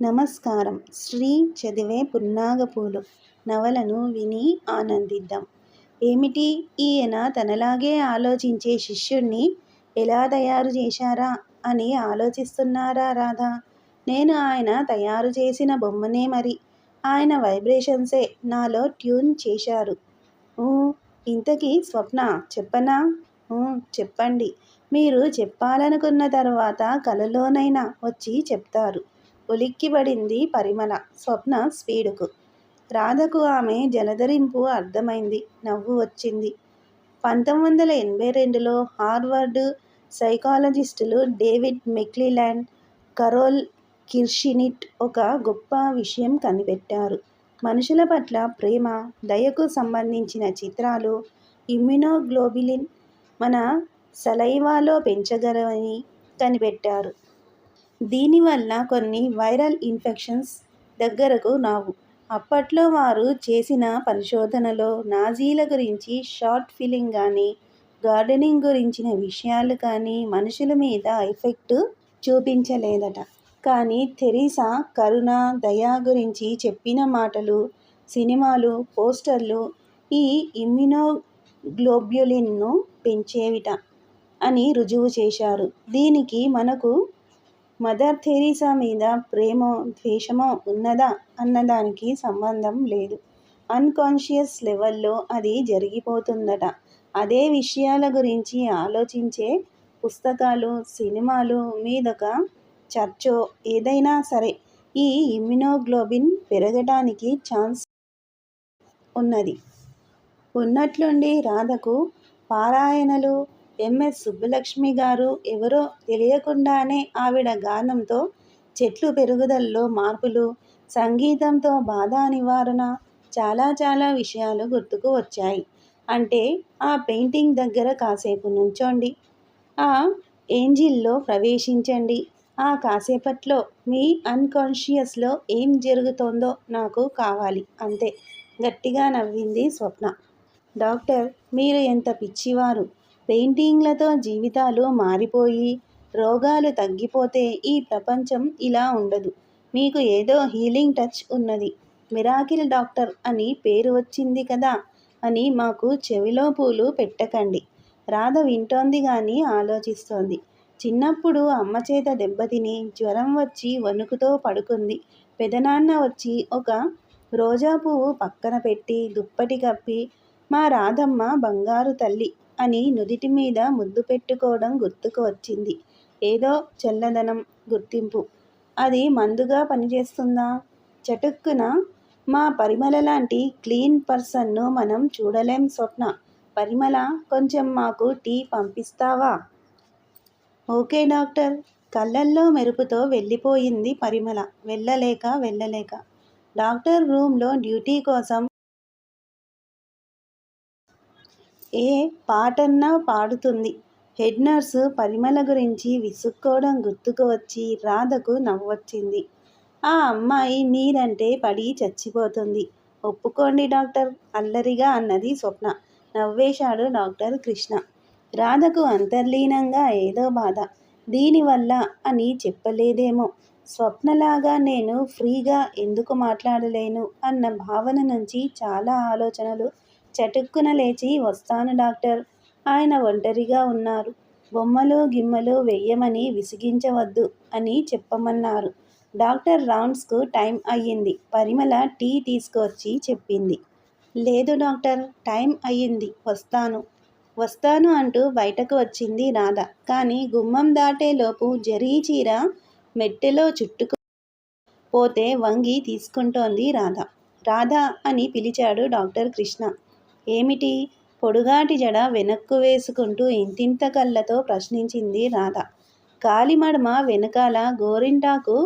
నమస్కారం. శ్రీ చదివే పున్నాగపూలు నవలను విని ఆనందిద్దాం. ఏమిటి? ఈయన తనలాగే ఆలోచించే శిష్యుణ్ణి ఎలా తయారు చేశారా అని ఆలోచిస్తున్నారా రాధ? నేను ఆయన తయారు చేసిన బొమ్మనే మరి. ఆయన వైబ్రేషన్సే నాలో ట్యూన్ చేశారు. ఇంతకీ స్వప్న చెప్పనా? చెప్పండి. మీరు చెప్పాలనుకున్న తర్వాత కలలోనైనా వచ్చి చెప్తారు. ఉలిక్కిబడింది పరిమళ స్వప్న స్పీడుకు. రాధకు ఆమె జలధరింపు అర్థమైంది. నవ్వు వచ్చింది. పంతొమ్మిది వందల ఎనభై రెండులో హార్వర్డ్ సైకాలజిస్టులు డేవిడ్ మెక్లిలాండ్ కరోల్ కిర్షినిట్ ఒక గొప్ప విషయం కనిపెట్టారు. మనుషుల పట్ల ప్రేమ దయకు సంబంధించిన చిత్రాలు ఇమ్యునోగ్లోబిలిన్ మన సలైవాలో పెంచగలవని కనిపెట్టారు. దీనివల్ల కొన్ని వైరల్ ఇన్ఫెక్షన్స్ దగ్గరకు రావు. అప్పట్లో వారు చేసిన పరిశోధనలో నాజీల గురించి షార్ట్ ఫిలింగ్ కానీ గార్డెనింగ్ గురించిన విషయాలు కానీ మనుషుల మీద ఎఫెక్ట్ చూపించలేదట. కానీ థెరిసా కరుణ దయా గురించి చెప్పిన మాటలు సినిమాలు పోస్టర్లు ఈ ఇమ్యునోగ్లోబ్యులిన్ను పెంచేవిట అని రుజువు చేశారు. దీనికి మనకు మదర్ థెరీసా మీద ప్రేమో ద్వేషమో ఉన్నదా అన్నదానికి సంబంధం లేదు. అన్కాన్షియస్ లెవెల్లో అది జరిగిపోతుందట. అదే విషయాల గురించి ఆలోచించే పుస్తకాలు సినిమాలు మీదొక చర్చో ఏదైనా సరే ఈ ఇమ్యునోగ్లోబిన్ పెరగటానికి ఛాన్స్ ఉన్నది. ఉన్నట్లుండి రాధకు పారాయణలు ఎంఎస్ సుబ్బలక్ష్మి గారు ఎవరో తెలియకుండానే ఆవిడ గానంతో చెట్లు పెరుగుదలలో మార్పులు సంగీతంతో బాధ నివారణ చాలా చాలా విషయాలు గుర్తుకు వచ్చాయి. అంటే ఆ పెయింటింగ్ దగ్గర కాసేపు నుంచోండి. ఆ ఏంజిల్లో ప్రవేశించండి. ఆ కాసేపట్లో మీ అన్కాన్షియస్లో ఏం జరుగుతోందో నాకు కావాలి. అంతే. గట్టిగా నవ్వింది స్వప్న. డాక్టర్ మీరు ఎంత పిచ్చివారు. పెయింటింగ్లతో జీవితాలు మారిపోయి రోగాలు తగ్గిపోతే ఈ ప్రపంచం ఇలా ఉండదు. మీకు ఏదో హీలింగ్ టచ్ ఉన్నది. మిరాకిల్ డాక్టర్ అని పేరు వచ్చింది కదా అని మాకు చెవిలో పూలు పెట్టకండి. రాధ వింటోంది కానీ ఆలోచిస్తోంది. చిన్నప్పుడు అమ్మ చేత దెబ్బతిని జ్వరం వచ్చి వణుకుతో పడుకుంది. పెదనాన్న వచ్చి ఒక రోజా పువ్వు పక్కన పెట్టి దుప్పటి కప్పి మా రాధమ్మ బంగారు తల్లి అని నుదిటి మీద ముద్దు పెట్టుకోవడం గుర్తుకు వచ్చింది. ఏదో చల్లదనం గుర్తింపు. అది మందుగా పనిచేస్తుందా? చటుక్కున మా పరిమళ లాంటి క్లీన్ పర్సన్ను మనం చూడలేం స్వప్న. పరిమళ కొంచెం మాకు టీ పంపిస్తావా? Okay doctor. కళ్ళల్లో మెరుపుతో వెళ్ళిపోయింది పరిమళ. వెళ్ళలేక వెళ్ళలేక. డాక్టర్ రూమ్లో డ్యూటీ కోసం ఏ పాటన్నా పాడుతుంది. హెడ్ నర్సు పరిమళ గురించి విసుక్కోవడం గుర్తుకు వచ్చి రాధకు నవ్వొచ్చింది. ఆ అమ్మాయి మీరంటే పడి చచ్చిపోతుంది. ఒప్పుకోండి డాక్టర్ అల్లరిగా అన్నది స్వప్న. నవ్వేశాడు డాక్టర్ కృష్ణ. రాధకు అంతర్లీనంగా ఏదో బాధ. దీనివల్ల అని చెప్పలేదేమో. స్వప్నలాగా నేను ఫ్రీగా ఎందుకు మాట్లాడలేను అన్న భావన నుంచి చాలా ఆలోచనలు చటుక్కున లేచి వస్తాను డాక్టర్. ఆయన ఒంటరిగా ఉన్నారు. బొమ్మలు గిమ్మలు వెయ్యమని విసిగించవద్దు అని చెప్పమన్నారు. డాక్టర్ రౌండ్స్కు టైం అయ్యింది. పరిమళ టీ తీసుకొచ్చి చెప్పింది. లేదు డాక్టర్ టైం అయ్యింది. వస్తాను. వస్తాను అంటూ బయటకు వచ్చింది రాధ. కానీ గుమ్మం దాటేలోపు జరీ చీర మెట్టెలో చుట్టుకు పోతే వంగి తీసుకుంటోంది రాధ. రాధ అని పిలిచాడు డాక్టర్ కృష్ణ. ఏమిటి? పొడుగాటి జడ వెనక్కు వేసుకుంటూ ఇంతింత కళ్ళతో ప్రశ్నించింది రాధ. కాలిమడమ వెనకాల గోరింటాకు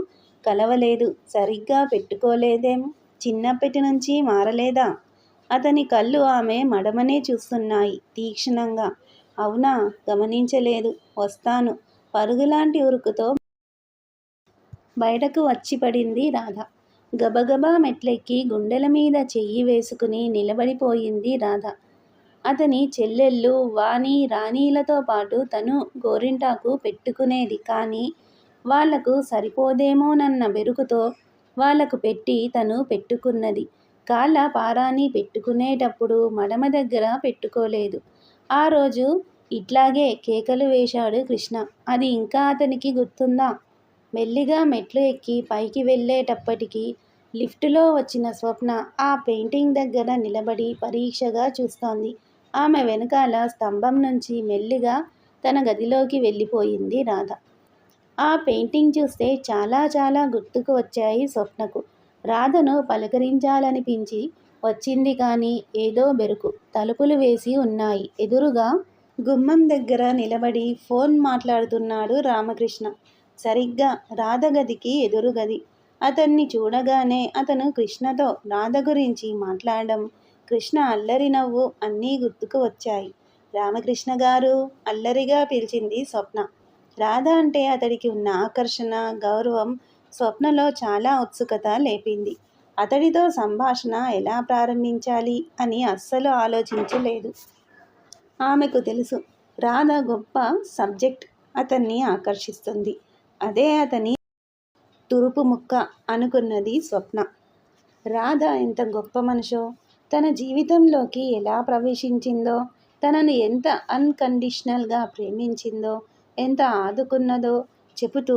కలవలేదు. సరిగ్గా పెట్టుకోలేదేం? చిన్నప్పటి నుంచి మారలేదా? అతని కళ్ళు ఆమె మడమనే చూస్తున్నాయి తీక్షణంగా. అవునా? గమనించలేదు. వస్తాను. పరుగులాంటి ఉరుకుతో బయటకు వచ్చి పడింది రాధ. గబగబా మెట్లెక్కి గుండెల మీద చెయ్యి వేసుకుని నిలబడిపోయింది రాధ అతని చెల్లెళ్ళు వాణి రాణీలతో పాటు తను గోరింటాకు పెట్టుకునేది కానీ వాళ్ళకు సరిపోదేమోనన్న బెరుకుతో వాళ్ళకు పెట్టి తను పెట్టుకున్నది. కాళ్ళ పారాని పెట్టుకునేటప్పుడు మడమ దగ్గర పెట్టుకోలేదు. ఆ రోజు ఇట్లాగే కేకలు వేశాడు కృష్ణ. అది ఇంకా అతనికి గుర్తుందా? మెల్లిగా మెట్లు ఎక్కి పైకి వెళ్ళేటప్పటికి లిఫ్టులో వచ్చిన స్వప్న ఆ పెయింటింగ్ దగ్గర నిలబడి పరీక్షగా చూస్తోంది. ఆమె వెనకాల స్తంభం నుంచి మెల్లిగా తన గదిలోకి వెళ్ళిపోయింది రాధ. ఆ పెయింటింగ్ చూస్తే చాలా చాలా గుర్తుకు వచ్చాయి స్వప్నకు. రాధను పలకరించాలనిపించి వచ్చింది కానీ ఏదో బెరుకు. తలుపులు వేసి ఉన్నాయి. ఎదురుగా గుమ్మం దగ్గర నిలబడి ఫోన్ మాట్లాడుతున్నాడు రామకృష్ణ. సరిగ్గా రాధ గదికి ఎదురు గది. అతన్ని చూడగానే అతను కృష్ణతో రాధ గురించి మాట్లాడడం, కృష్ణ అల్లరి నవ్వు అన్నీ గుర్తుకు వచ్చాయి. రామకృష్ణ గారు అల్లరిగా పిలిచింది స్వప్న. రాధ అంటే అతడికి ఉన్న ఆకర్షణ, గౌరవం స్వప్నలో చాలా ఉత్సుకత లేపింది. అతడితో సంభాషణ ఎలా ప్రారంభించాలి అని అస్సలు ఆలోచించలేదు. ఆమెకు తెలుసు రాధ గొప్ప సబ్జెక్ట్ అతన్ని ఆకర్షిస్తుంది. అదే అతని తురుపు ముక్క అనుకున్నది స్వప్న. రాధ ఎంత గొప్ప మనిషో, తన జీవితంలోకి ఎలా ప్రవేశించిందో, తనను ఎంత అన్కండిషనల్గా ప్రేమించిందో, ఎంత ఆదుకున్నదో చెబుతూ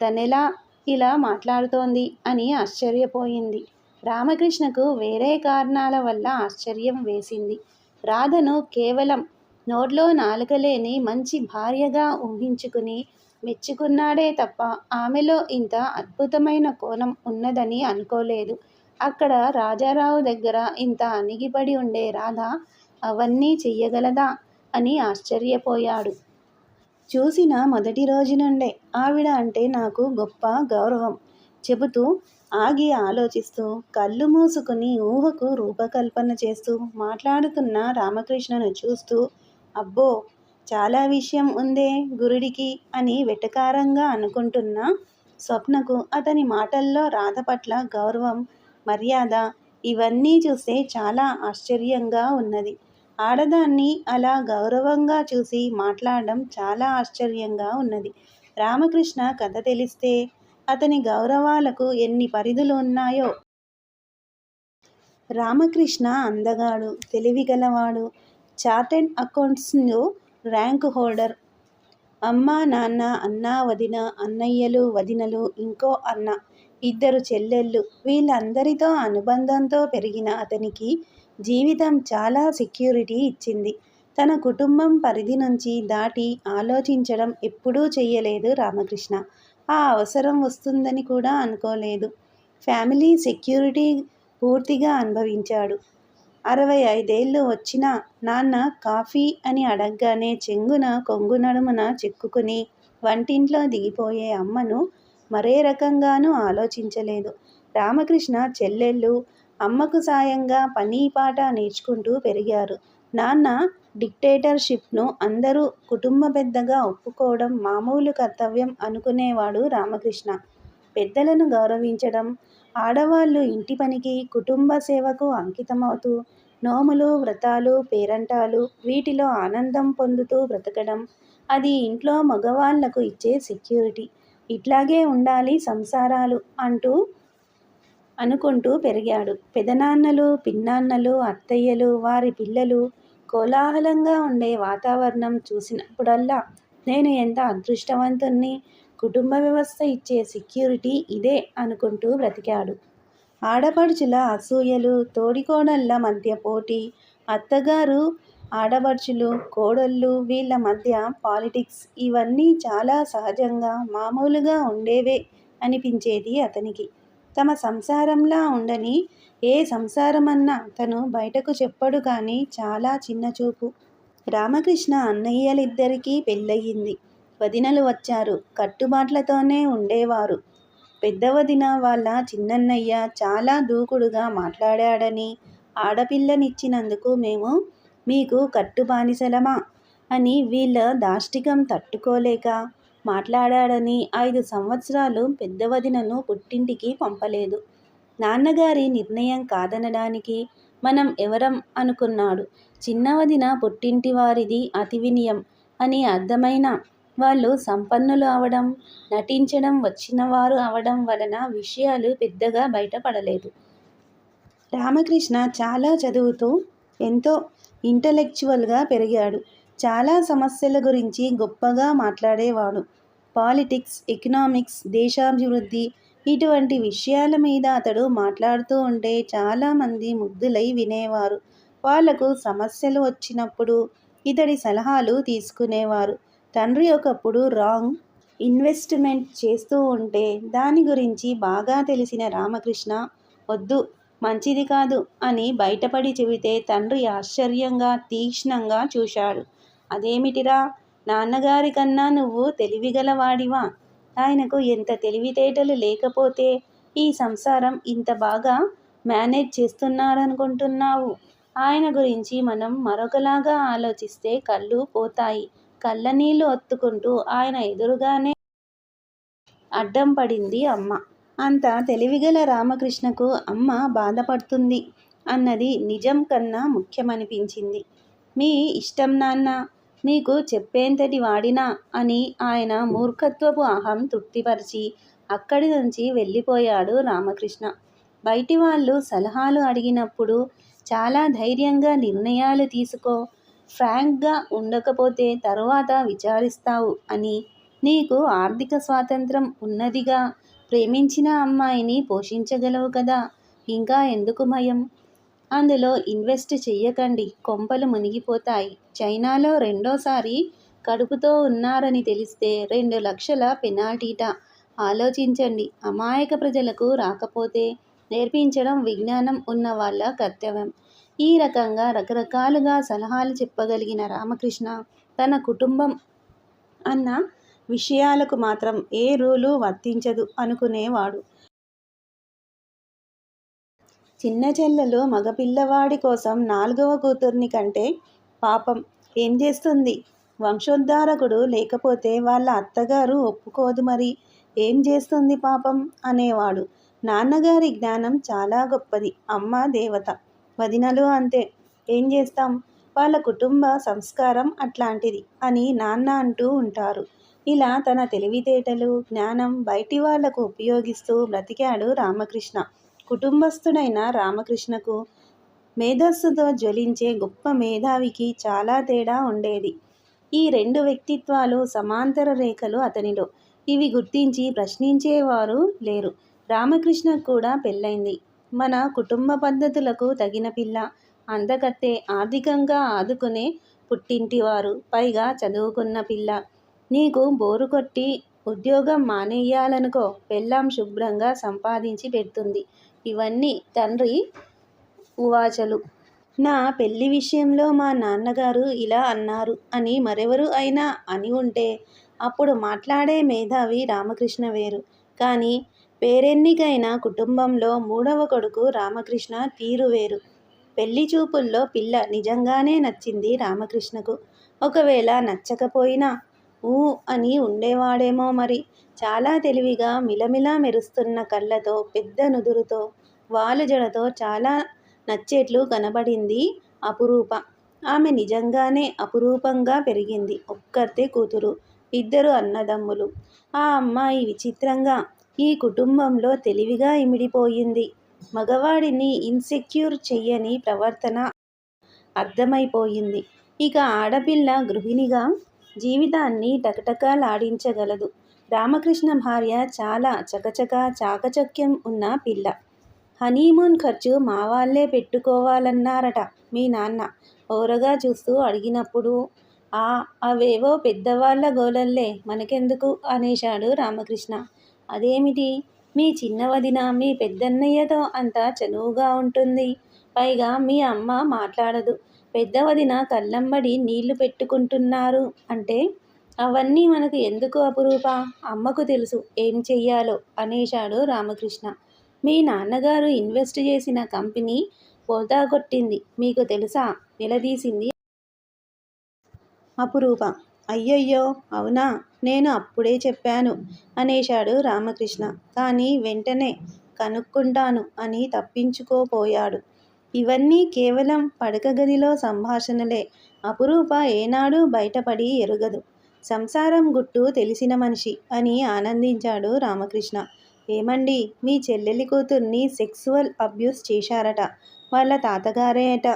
తనెలా ఇలా మాట్లాడుతోంది అని ఆశ్చర్యపోయింది. రామకృష్ణకు వేరే కారణాల వల్ల ఆశ్చర్యం వేసింది. రాధను కేవలం నోట్లో నాలుక లేని మంచి భార్యగా ఊహించుకుని మెచ్చుకున్నాడే తప్ప ఆమెలో ఇంత అద్భుతమైన కోణం ఉన్నదని అనుకోలేదు. అక్కడ రాజారావు దగ్గర ఇంత అణిగిపడి ఉండే రాధ అవన్నీ చెయ్యగలదా అని ఆశ్చర్యపోయాడు. చూసిన మొదటి రోజు నుండే ఆవిడ అంటే నాకు గొప్ప గౌరవం చెబుతూ ఆగి ఆలోచిస్తూ, కళ్ళు మూసుకుని ఊహకు రూపకల్పన చేస్తూ మాట్లాడుతున్న రామకృష్ణను చూస్తూ అబ్బో చాలా విషయం ఉందే గురుడికి అని వెటకారంగా అనుకుంటున్న స్వప్నకు అతని మాటల్లో రాధ పట్ల గౌరవం, మర్యాద ఇవన్నీ చూస్తే చాలా ఆశ్చర్యంగా ఉన్నది. ఆడదాన్ని అలా గౌరవంగా చూసి మాట్లాడడం చాలా ఆశ్చర్యంగా ఉన్నది. రామకృష్ణ కథ తెలిస్తే అతని గౌరవాలకు ఎన్ని పరిధులు ఉన్నాయో. రామకృష్ణ అందగాడు, తెలివిగలవాడు, చార్టెడ్ అకౌంట్స్ను ర్యాంక్ హోల్డర్. అమ్మా నాన్న, అన్నా వదిన, అన్నయ్యలు వదినలు, ఇంకో అన్న, ఇద్దరు చెల్లెళ్ళు వీళ్ళందరితో అనుబంధంతో పెరిగిన అతనికి జీవితం చాలా సెక్యూరిటీ ఇచ్చింది. తన కుటుంబం పరిధి నుంచి దాటి ఆలోచించడం ఎప్పుడూ చెయ్యలేదు రామకృష్ణ. ఆ అవసరం వస్తుందని కూడా అనుకోలేదు. ఫ్యామిలీ సెక్యూరిటీ పూర్తిగా అనుభవించాడు. అరవై ఐదేళ్ళు వచ్చినా నాన్న కాఫీ అని అడగగానే చెంగున కొంగు నడుమున చెక్కుకుని వంటింట్లో దిగిపోయే అమ్మను మరే రకంగానూ ఆలోచించలేదు. రామకృష్ణ చెల్లెళ్ళు అమ్మకు సాయంగా పని పాట నేర్చుకుంటూ పెరిగారు. నాన్న డిక్టేటర్షిప్ను అందరూ కుటుంబ పెద్దగా ఒప్పుకోవడం మామూలు కర్తవ్యం అనుకునేవాడు రామకృష్ణ. పెద్దలను గౌరవించడం, ఆడవాళ్ళు ఇంటి పనికి, కుటుంబ సేవకు అంకితమవుతూ నోములు, వ్రతాలు, పేరంటాలు వీటిలో ఆనందం పొందుతూ బ్రతకడం అది ఇంట్లో మగవాళ్ళకు ఇచ్చే సెక్యూరిటీ. ఇట్లాగే ఉండాలి సంసారాలు అంటూ అనుకుంటూ పెరిగాడు. పెదనాన్నలు, పిన్నాన్నలు, అత్తయ్యలు, వారి పిల్లలు కోలాహలంగా ఉండే వాతావరణం చూసినప్పుడల్లా నేను ఎంత అదృష్టవంతుణ్ణి కుటుంబ వ్యవస్థ ఇచ్చే సెక్యూరిటీ ఇదే అనుకుంటూ బ్రతికాడు. ఆడపడుచుల అసూయలు, తోడికోడళ్ళ మధ్య పోటీ, అత్తగారు, ఆడపడుచులు, కోడళ్ళు వీళ్ళ మధ్య పాలిటిక్స్ ఇవన్నీ చాలా సహజంగా, మామూలుగా ఉండేవే అనిపించేది అతనికి. తమ సంసారంలా ఉండని ఏ సంసారమన్నా తను బయటకు చెప్పడు కానీ చాలా చిన్నచూపు. రామకృష్ణ అన్నయ్యలిద్దరికీ పెళ్ళయింది. వదినలు వచ్చారు. కట్టుబాట్లతోనే ఉండేవారు. పెద్ద వదిన వాళ్ళ చిన్నన్నయ్య చాలా దూకుడుగా మాట్లాడాడని, ఆడపిల్లనిచ్చినందుకు మేము మీకు కట్టుబానిసలమా అని వీళ్ళ దాష్టికం తట్టుకోలేక మాట్లాడాడని ఐదు సంవత్సరాలు పెద్ద వదినను పుట్టింటికి పంపలేదు. నాన్నగారి నిర్ణయం కాదనడానికి మనం ఎవరం అనుకున్నాడు. చిన్న వదిన పుట్టింటి వారిది అతి వినియం అని అర్థమైనా వాళ్ళు సంపన్నులు అవడం నటించడం వచ్చినవారు అవడం వలన విషయాలు పెద్దగా బయటపడలేదు. రామకృష్ణ చాలా చదువుతూ ఎంతో ఇంటలెక్చువల్గా పెరిగాడు. చాలా సమస్యల గురించి గొప్పగా మాట్లాడేవాడు. పాలిటిక్స్ ఎకనామిక్స్ దేశాభివృద్ధి ఇటువంటి విషయాల మీద అతడు మాట్లాడుతూ ఉంటే చాలామంది ముగ్ధులై వినేవారు. వాళ్ళకు సమస్యలు వచ్చినప్పుడు ఇతడి సలహాలు తీసుకునేవారు. తండ్రి ఒకప్పుడు రాంగ్ ఇన్వెస్ట్మెంట్ చేస్తూ ఉంటే దాని గురించి బాగా తెలిసిన రామకృష్ణ వద్దు మంచిది కాదు అని బయటపడి చెబితే తండ్రి ఆశ్చర్యంగా తీక్ష్ణంగా చూశాడు. అదేమిటిరా నాన్నగారి కన్నా నువ్వు తెలివిగలవాడివా? ఆయనకు ఎంత తెలివితేటలు లేకపోతే ఈ సంసారం ఇంత బాగా మేనేజ్ చేస్తున్నారనుకుంటున్నావు? ఆయన గురించి మనం మరొకలాగా ఆలోచిస్తే కళ్ళు పోతాయి. కళ్ళనీళ్ళు ఒత్తుకుంటూ ఆయన ఎదురుగానే అడ్డం పడింది అమ్మ. అంత తెలివిగల రామకృష్ణకు అమ్మ బాధపడుతుంది అన్నది నిజం కన్నా ముఖ్యమనిపించింది. మీ ఇష్టం నాన్న మీకు చెప్పేంతటి వాడినా అని ఆయన మూర్ఖత్వపు అహం తృప్తిపరిచి అక్కడి నుంచి వెళ్ళిపోయాడు రామకృష్ణ. బయటి వాళ్ళు సలహాలు అడిగినప్పుడు చాలా ధైర్యంగా నిర్ణయాలు తీసుకో ఫ్రాంక్గా ఉండకపోతే తరువాత విచారిస్తావు అని. నీకు ఆర్థిక స్వాతంత్రం ఉన్నదిగా. ప్రేమించిన అమ్మాయిని పోషించగలవు కదా. ఇంకా ఎందుకు భయం? అందులో ఇన్వెస్ట్ చెయ్యకండి. కొంపలు మునిగిపోతాయి. చైనాలో రెండోసారి కడుపుతో ఉన్నారని తెలిస్తే రెండు లక్షల పెనాల్టీట. ఆలోచించండి. అమాయక ప్రజలకు రాకపోతే నేర్పించడం విజ్ఞానం ఉన్న వాళ్ళ కర్తవ్యం. ఈ రకంగా రకరకాలుగా సలహాలు చెప్పగలిగిన రామకృష్ణ తన కుటుంబం అన్న విషయాలకు మాత్రం ఏ రూలు వర్తించదు అనుకునేవాడు. చిన్న చెల్లెలు మగపిల్లవాడి కోసం నాలుగవ కూతుర్ని కంటే పాపం ఏం చేస్తుంది? వంశోద్ధారకుడు లేకపోతే వాళ్ళ అత్తగారు ఒప్పుకోదు మరి. ఏం చేస్తుంది పాపం? అనేవాడు. నాన్నగారి జ్ఞానం చాలా గొప్పది. అమ్మ దేవత. వదినలు అంతే. ఏం చేస్తాం? వాళ్ళ కుటుంబ సంస్కారం అట్లాంటిది అని నాన్న అంటూ ఉంటారు. ఇలా తన తెలివితేటలు జ్ఞానం బయటి వాళ్ళకు ఉపయోగిస్తూ బ్రతికాడు రామకృష్ణ. కుటుంబస్థుడైన రామకృష్ణకు మేధస్సుతో జ్వలించే గొప్ప మేధావికి చాలా తేడా ఉండేది. ఈ రెండు వ్యక్తిత్వాలు సమాంతర రేఖలు అతనిలో. ఇవి గుర్తించి ప్రశ్నించేవారు లేరు. రామకృష్ణకు కూడా పెళ్ళైంది. మన కుటుంబ పద్ధతులకు తగిన పిల్ల. అందకత్తే ఆర్థికంగా ఆదుకునే పుట్టింటివారు పైగా చదువుకున్న పిల్ల. నీకు బోరు కొట్టి ఉద్యోగం మానేయాలనుకో పెళ్ళాం శుభ్రంగా సంపాదించి పెడుతుంది. ఇవన్నీ తండ్రి ఉవాచలు నా పెళ్ళి విషయంలో మా నాన్నగారు ఇలా అన్నారు అని మరెవరు అయినా అని ఉంటే అప్పుడు మాట్లాడే మేధావి రామకృష్ణ వేరు. కానీ పేరెన్నికైన కుటుంబంలో మూడవ కొడుకు రామకృష్ణ తీరు వేరు. పెళ్ళి చూపుల్లో పిల్ల నిజంగానే నచ్చింది రామకృష్ణకు. ఒకవేళ నచ్చకపోయినా ఊ అని ఉండేవాడేమో మరి. చాలా తెలివిగా మిలమిలా మెరుస్తున్న కళ్ళతో పెద్ద నుదురుతో వాలుజడతో చాలా నచ్చేట్లు కనబడింది అపురూప. ఆమె నిజంగానే అపురూపంగా పెరిగింది ఒక్కర్తే కూతురు ఇద్దరు అన్నదమ్ములు. ఆ అమ్మాయి విచిత్రంగా ఈ కుటుంబంలో తెలివిగా ఇమిడిపోయింది. మగవాడిని ఇన్సెక్యూర్ చెయ్యని ప్రవర్తన అర్థమైపోయింది. ఇక ఆడపిల్ల గృహిణిగా జీవితాన్ని టకటకలాడించగలదు. రామకృష్ణ భార్య చాలా చకచక చాకచక్యం ఉన్న పిల్ల. హనీమూన్ ఖర్చు మా వాళ్ళే పెట్టుకోవాలన్నారట మీ నాన్న. ఓరగా చూస్తూ అడిగినప్పుడు ఆ అవేవో పెద్దవాళ్ళ గోలల్లే మనకెందుకు? అనేశాడు రామకృష్ణ. అదేమిటి? మీ చిన్న వదిన మీ పెద్దన్నయ్యతో అంత చనువుగా ఉంటుంది. పైగా మీ అమ్మ మాట్లాడదు. పెద్ద వదిన కళ్ళంబడి నీళ్ళు పెట్టుకుంటున్నారు అంటే అవన్నీ మనకు ఎందుకు అపురూప? అమ్మకు తెలుసు ఏం చెయ్యాలో అనేశాడు రామకృష్ణ. మీ నాన్నగారు ఇన్వెస్ట్ చేసిన కంపెనీ పోతా కొట్టింది. మీకు తెలుసా? నిలదీసింది అపురూప. అయ్యయ్యో అవునా? నేను అప్పుడే చెప్పాను అనేశాడు రామకృష్ణ. కానీ వెంటనే కనుక్కుంటాను అని తప్పించుకోపోయాడు. ఇవన్నీ కేవలం పడక గదిలో సంభాషణలే. అపురూప ఏనాడు బయటపడి ఎరుగదు. సంసారం గుట్టు తెలిసిన మనిషి అని ఆనందించాడు రామకృష్ణ. ఏమండి మీ చెల్లెలి కూతుర్ని సెక్సువల్ అబ్యూస్ చేశారట వాళ్ళ తాతగారే అట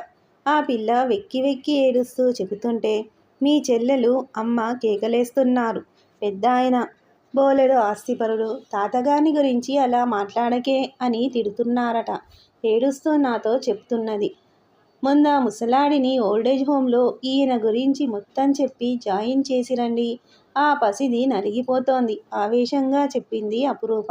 ఆ పిల్ల వెక్కి వెక్కి ఏడుస్తూ చెబుతుంటే మీ చెల్లెలు అమ్మ కేకలేస్తున్నారు. పెద్ద ఆయన బోలెడు ఆస్తిపరుడు తాతగాని గురించి అలా మాట్లాడకే అని తిడుతున్నారట. ఏడుస్తూ నాతో చెప్తున్నది. మొన్న ముసలాడిని ఓల్డేజ్ హోమ్లో ఈయన గురించి మొత్తం చెప్పి జాయిన్ చేసిరండి. ఆ పసిది నలిగిపోతోంది ఆవేశంగా చెప్పింది అపురూప.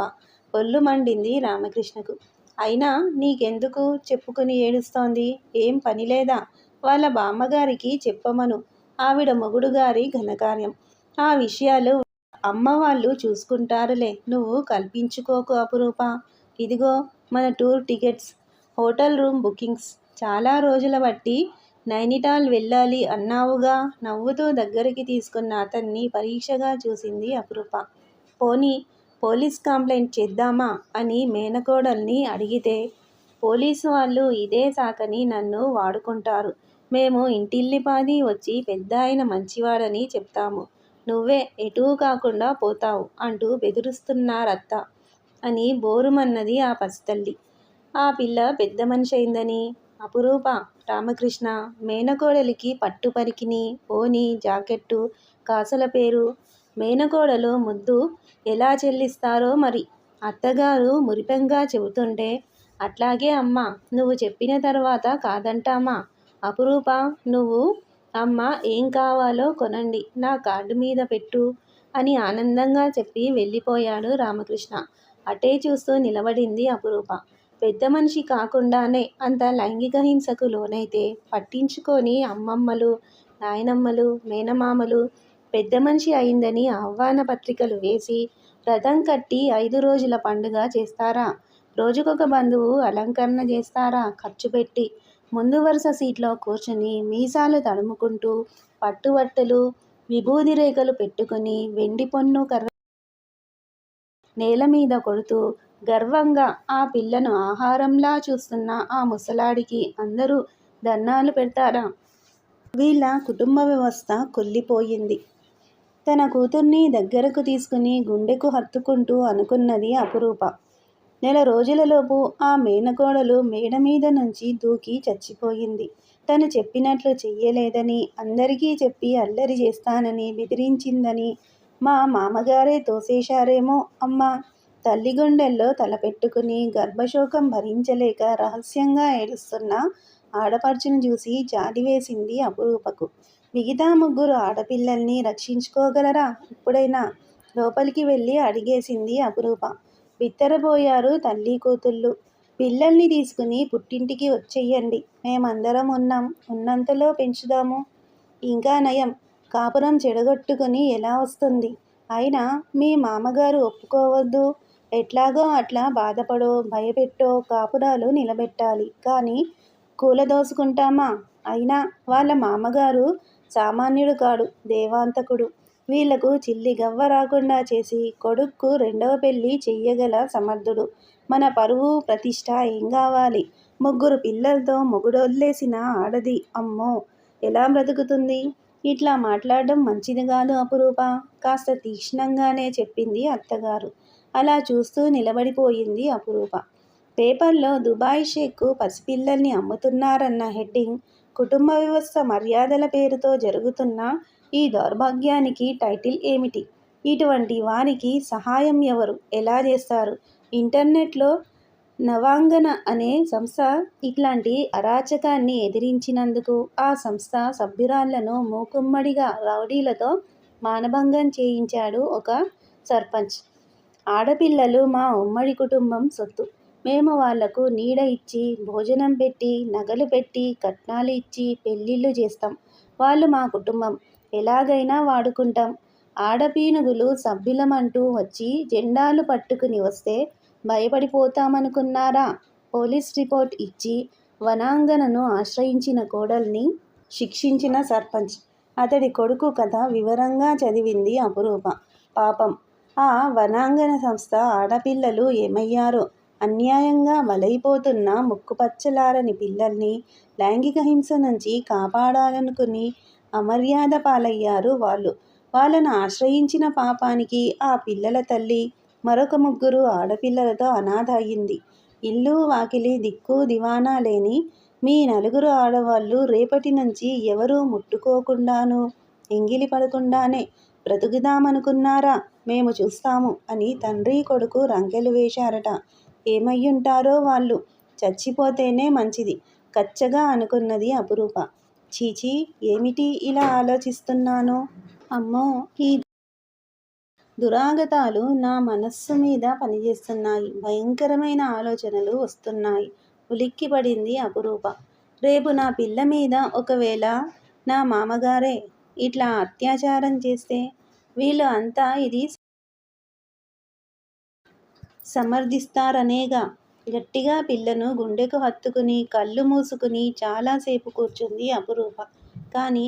ఒళ్ళు మండింది రామకృష్ణకు. అయినా నీకెందుకు చెప్పుకుని ఏడుస్తోంది? ఏం పని లేదా వాళ్ళ బామ్మగారికి చెప్పమను. ఆవిడ మొగుడు గారి ఘనకార్యం. ఆ విషయాలు అమ్మ వాళ్ళు చూసుకుంటారులే. నువ్వు కల్పించుకోకు అపురూప. ఇదిగో మన tour tickets hotel room bookings. చాలా రోజుల బట్టి నైనిటాల్ వెళ్ళాలి అన్నావుగా. నవ్వుతూ దగ్గరికి తీసుకున్న అతన్ని పరీక్షగా చూసింది అపురూప. పోనీ పోలీస్ కంప్లైంట్ చేద్దామా అని మేనకోడల్ని అడిగితే పోలీసు వాళ్ళు ఇదే సాకని నన్ను వాడుకుంటారు. మేము ఇంటిల్లిపాది వచ్చి పెద్ద ఆయన మంచివాడని చెప్తాము. నువ్వే ఎటూ కాకుండా పోతావు అంటూ బెదిరిస్తున్నారత్త అని బోరుమన్నది ఆ పసితల్లి. ఆ పిల్ల పెద్ద మనిషి అయిందని అపురూప రామకృష్ణ మేనకోడలికి పట్టు పరికిని ఓని జాకెట్టు కాసుల పేరు. మేనకోడలు ముద్దు ఎలా చెల్లిస్తారో మరి. అత్తగారు మురిపెంగా చెబుతుంటే అట్లాగే అమ్మా నువ్వు చెప్పిన తర్వాత కాదంటామా? అపురూప నువ్వు అమ్మ ఏం కావాలో కొనండి నా కార్డు మీద పెట్టు అని ఆనందంగా చెప్పి వెళ్ళిపోయాడు రామకృష్ణ. అటే చూస్తూ నిలబడింది అపురూప. పెద్ద మనిషి కాకుండానే అంత లైంగిక హింసకు లోనైతే పట్టించుకొని అమ్మమ్మలు నాయనమ్మలు మేనమామలు పెద్ద మనిషి అయిందని ఆహ్వాన పత్రికలు వేసి రథం కట్టి ఐదు రోజుల పండుగ చేస్తారా? రోజుకొక బంధువు అలంకరణ చేస్తారా? ఖర్చు పెట్టి ముందు వరుస సీట్లో కూర్చుని మీసాలు తడుముకుంటూ పట్టుబట్టలు విభూది రేఖలు పెట్టుకుని వెండి పొన్ను కర్ర నేల మీద కొడుతూ గర్వంగా ఆ పిల్లను ఆహారంలా చూస్తున్న ఆ ముసలాడికి అందరూ దన్నాలు పెడతారా? వీళ్ళ కుటుంబ వ్యవస్థ కుళ్ళిపోయింది. తన కూతుర్ని దగ్గరకు తీసుకుని గుండెకు హత్తుకుంటూ అనుకున్నది అపురూప. నెల రోజులలోపు ఆ మేనకోడలు మేడ మీద నుంచి దూకి చచ్చిపోయింది. తను చెప్పినట్లు చెయ్యలేదని అందరికీ చెప్పి అల్లరి చేస్తానని బెదిరించిందని మా మామగారే తోసేశారేమో అమ్మా. తల్లి గుండెల్లో తలపెట్టుకుని గర్భశోకం భరించలేక రహస్యంగా ఏడుస్తున్న ఆడపడుచును చూసి జాలివేసింది అపురూపకు. మిగతా ముగ్గురు ఆడపిల్లల్ని రక్షించుకోగలరా? ఇప్పుడైనా లోపలికి వెళ్ళి అడిగేసింది అపురూప. బిత్తరబోయారు తల్లి కూతుళ్ళు. పిల్లల్ని తీసుకుని పుట్టింటికి వచ్చేయండి. మేమందరం ఉన్నాం. ఉన్నంతలో పెంచుదాము. ఇంకా నయం. కాపురం చెడగొట్టుకుని ఎలా వస్తుంది? అయినా మీ మామగారు ఒప్పుకోవద్దు. ఎట్లాగో అట్లా బాధపడో భయపెట్టో కాపురాలు నిలబెట్టాలి. కానీ కూలదోసుకుంటామా? అయినా వాళ్ళ మామగారు సామాన్యుడు కాడు దేవాంతకుడు. వీళ్ళకు చిల్లి గవ్వ రాకుండా చేసి కొడుక్కు రెండవ పెళ్ళి చెయ్యగల సమర్థుడు. మన పరువు ప్రతిష్ట ఏం కావాలి? ముగ్గురు పిల్లలతో మొగుడొల్లేసిన ఆడది. అమ్మో! ఎలా బ్రతుకుతుంది? ఇట్లా మాట్లాడడం మంచిది కాదు అపురూప. కాస్త తీక్ష్ణంగానే చెప్పింది అత్తగారు. అలా చూస్తూ నిలబడిపోయింది అపురూప. పేపర్లో దుబాయ్ షేక్ పసిపిల్లల్ని అమ్ముతున్నారన్న హెడ్డింగ్ కుటుంబ వ్యవస్థ మర్యాదల పేరుతో జరుగుతున్న ఈ దౌర్భాగ్యానికి టైటిల్ ఏమిటి? ఇటువంటి వారికి సహాయం ఎవరు? ఎలా చేస్తారు? ఇంటర్నెట్లో నవాంగన అనే సంస్థ ఇట్లాంటి అరాచకాన్ని ఎదిరించినందుకు ఆ సంస్థ సభ్యురాళ్ళను మూకుమ్మడిగా రౌడీలతో మానభంగం చేయించాడు ఒక సర్పంచ్. ఆడపిల్లలు మా ఉమ్మడి కుటుంబం సొత్తు. మేము వాళ్ళకు నీడ ఇచ్చి భోజనం పెట్టి నగలు పెట్టి కట్నాలు ఇచ్చి పెళ్ళిళ్ళు చేస్తాం. వాళ్ళు మా కుటుంబం. ఎలాగైనా వాడుకుంటాం. ఆడపీనుగులు సభ్యులమంటూ వచ్చి జెండాలు పట్టుకుని వస్తే భయపడిపోతామనుకున్నారా? పోలీస్ రిపోర్ట్ ఇచ్చి వనాంగనను ఆశ్రయించిన కోడల్ని శిక్షించిన సర్పంచ్. అతడి కొడుకు కథ వివరంగా చదివింది అపురూప. పాపం ఆ వనాంగన సంస్థ ఆడపిల్లలు ఏమయ్యారో? అన్యాయంగా వలైపోతున్న ముక్కుపచ్చలారని పిల్లల్ని లైంగిక హింస నుంచి కాపాడాలనుకుని అమర్యాద పాలయ్యారు వాళ్ళు. వాళ్ళను ఆశ్రయించిన పాపానికి ఆ పిల్లల తల్లి మరొక ముగ్గురు ఆడపిల్లలతో అనాథ అయింది ఇల్లు వాకిలి దిక్కు దివానా లేని మీ నలుగురు ఆడవాళ్ళు రేపటి నుంచి ఎవరూ ముట్టుకోకుండాను ఎంగిలి పడకుండానే బ్రతుకుదామనుకున్నారా? మేము చూస్తాము అని తండ్రి కొడుకు రంకెలు వేశారట. ఏమయ్యుంటారో వాళ్ళు? చచ్చిపోతేనే మంచిది. కచ్చగా అనుకున్నది అపురూప. చీచీ ఏమిటి ఇలా ఆలోచిస్తున్నాను? అమ్మో ఈ దురాగతాలు నా మనస్సు మీద పనిచేస్తున్నాయి. భయంకరమైన ఆలోచనలు వస్తున్నాయి. ఉలిక్కిపడింది అపురూప. రేపు నా పిల్ల మీద ఒకవేళ నా మామగారే ఇట్లా అత్యాచారం చేస్తే వీళ్ళు అంతా ఇది సమర్థిస్తారనేగా గట్టిగా పిల్లను గుండెకు హత్తుకుని కళ్ళు మూసుకుని చాలాసేపు కూర్చుంది అపురూప. కానీ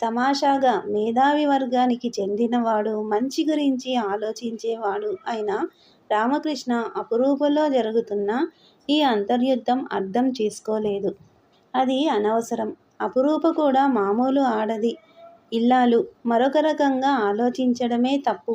తమాషాగా మేధావి వర్గానికి చెందినవాడు మంచి గురించి ఆలోచించేవాడు అయిన రామకృష్ణ అపురూపలో జరుగుతున్న ఈ అంతర్యుద్ధం అర్థం చేసుకోలేదు. అది అనవసరం. అపురూప కూడా మామూలు ఆడది. ఇల్లాలు మరొక రకంగా ఆలోచించడమే తప్పు.